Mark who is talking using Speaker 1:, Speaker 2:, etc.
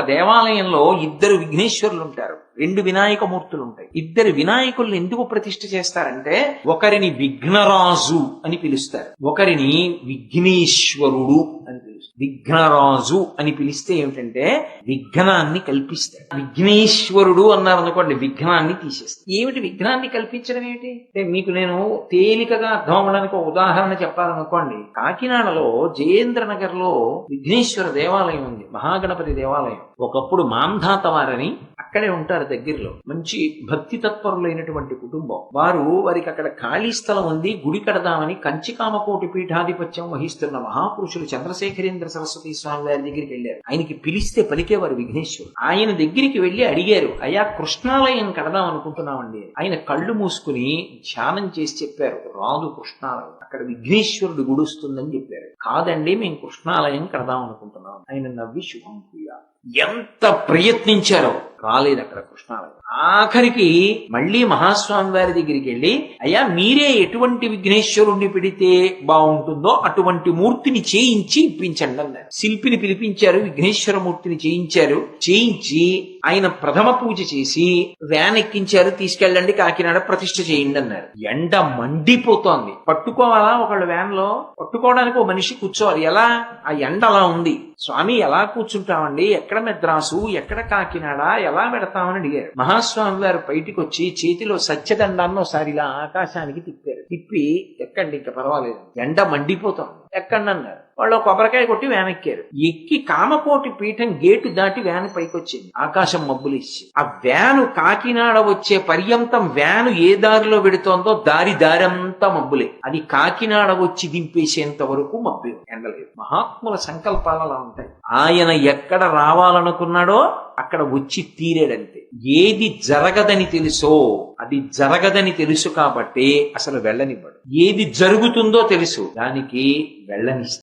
Speaker 1: దేవాలయంలో ఇద్దరు విఘ్నేశ్వరులు ఉంటారు రెండు వినాయక మూర్తులు ఉంటాయి ఇద్దరు వినాయకుల్ని ఎందుకు ప్రతిష్ఠ చేస్తారంటే ఒకరిని విఘ్నరాజు అని పిలుస్తారు. ఒకరిని విఘ్నేశ్వరుడు అని పిలుస్తారు. విఘ్నరాజు అని పిలిస్తే ఏమిటంటే విఘ్నాన్ని కల్పిస్తాడు. విఘ్నేశ్వరుడు అన్నారు అనుకోండి విఘ్నాన్ని తీసేస్తాడు. ఏమిటి విఘ్నాన్ని కల్పించడం ఏమిటి? అంటే మీకు నేను తేలికగా అర్థం అవ్వడానికి ఒక ఉదాహరణ చెప్పాలనుకోండి. కాకినాడలో జయేంద్ర నగర్లో విఘ్నేశ్వర దేవాలయం ఉంది మహాగణపతి దేవాలయం. ఒకప్పుడు మాంధాత వారని అక్కడే ఉంటారు దగ్గరలో. మంచి భక్తి తత్పరులైనటువంటి కుటుంబం. వారు వారికి అక్కడ ఖాళీ స్థలం ఉంది గుడి కడదామని కంచికామకోటి పీఠాధిపత్యం వహిస్తున్న మహాపురుషులు చంద్రశేఖరేంద్ర సరస్వతి స్వామి వారి దగ్గరికి వెళ్ళారు. ఆయనకి పిలిస్తే పలికేవారు విఘ్నేశ్వరుడు. ఆయన దగ్గరికి వెళ్ళి అడిగారు అయ్యా కృష్ణాలయం కడదాం అనుకుంటున్నామండి. ఆయన కళ్ళు మూసుకుని ధ్యానం చేసి చెప్పారు రాదు కృష్ణాలయం అక్కడ విఘ్నేశ్వరుడు గుడుస్తుందని చెప్పారు. కాదండి మేము కృష్ణాలయం కడదాం అనుకుంటున్నాం. ఆయన నవ్వి శుభం ఎంత ప్రయత్నించారో! రాలేదు అక్కడ కృష్ణాలయం. ఆఖరికి మళ్ళీ మహాస్వామి వారి దగ్గరికి వెళ్ళి అయ్యా మీరే ఎటువంటి విఘ్నేశ్వరుణ్ణి పెడితే బాగుంటుందో అటువంటి మూర్తిని చేయించి ఇప్పించండి అన్నారు. శిల్పిని పిలిపించారు విఘ్నేశ్వర మూర్తిని చేయించారు. చేయించి ఆయన ప్రథమ పూజ చేసి వ్యాన్ ఎక్కించారు తీసుకెళ్ళండి కాకినాడ ప్రతిష్ఠ చేయండి అన్నారు. ఎండ మండిపోతోంది. పట్టుకోవాలా ఒకళ్ళు వ్యాన్లో పట్టుకోవడానికి ఒక మనిషి కూర్చోవాలి. ఎలా? ఆ ఎండ అలా ఉంది. స్వామి ఎలా కూర్చుంటామండి? ఎక్కడ మెద్రాసు? ఎక్కడ కాకినాడ? ఎలా పెడతామని అడిగారు. మహాస్వామి గారు బయటికి వచ్చి చేతిలో సత్యదండాన్ని ఒకసారి ఇలా ఆకాశానికి తిప్పారు. తిప్పి ఎక్కండి ఇంకా పర్వాలేదు. ఎండ మండిపోతాం ఎక్కండి అన్నారు. వాళ్ళు కొబ్బరికాయ కొట్టి వ్యాన్ ఎక్కారు. ఎక్కి కామకోటి పీఠం గేటు దాటి వ్యాన్ పైకి వచ్చింది ఆకాశం మబ్బులు ఇచ్చి. ఆ వ్యాను కాకినాడ వచ్చే పర్యంతం వ్యాను ఏ దారిలో పెడుతోందో దారి దారంతా మబ్బులే. అది కాకినాడ వచ్చి దింపేసేంత వరకు మబ్బు ఎండలేదు. మహాత్ముల సంకల్పాలు అలా ఉంటాయి. ఆయన ఎక్కడ రావాలనుకున్నాడో అక్కడ వచ్చి తీరేడంతే. ఏది జరగదని తెలుసో అది జరగదని తెలుసు కాబట్టి అసలు వెళ్ళనివ్వడు. ఏది జరుగుతుందో తెలుసు దానికి వెళ్ళనిస్తాడు.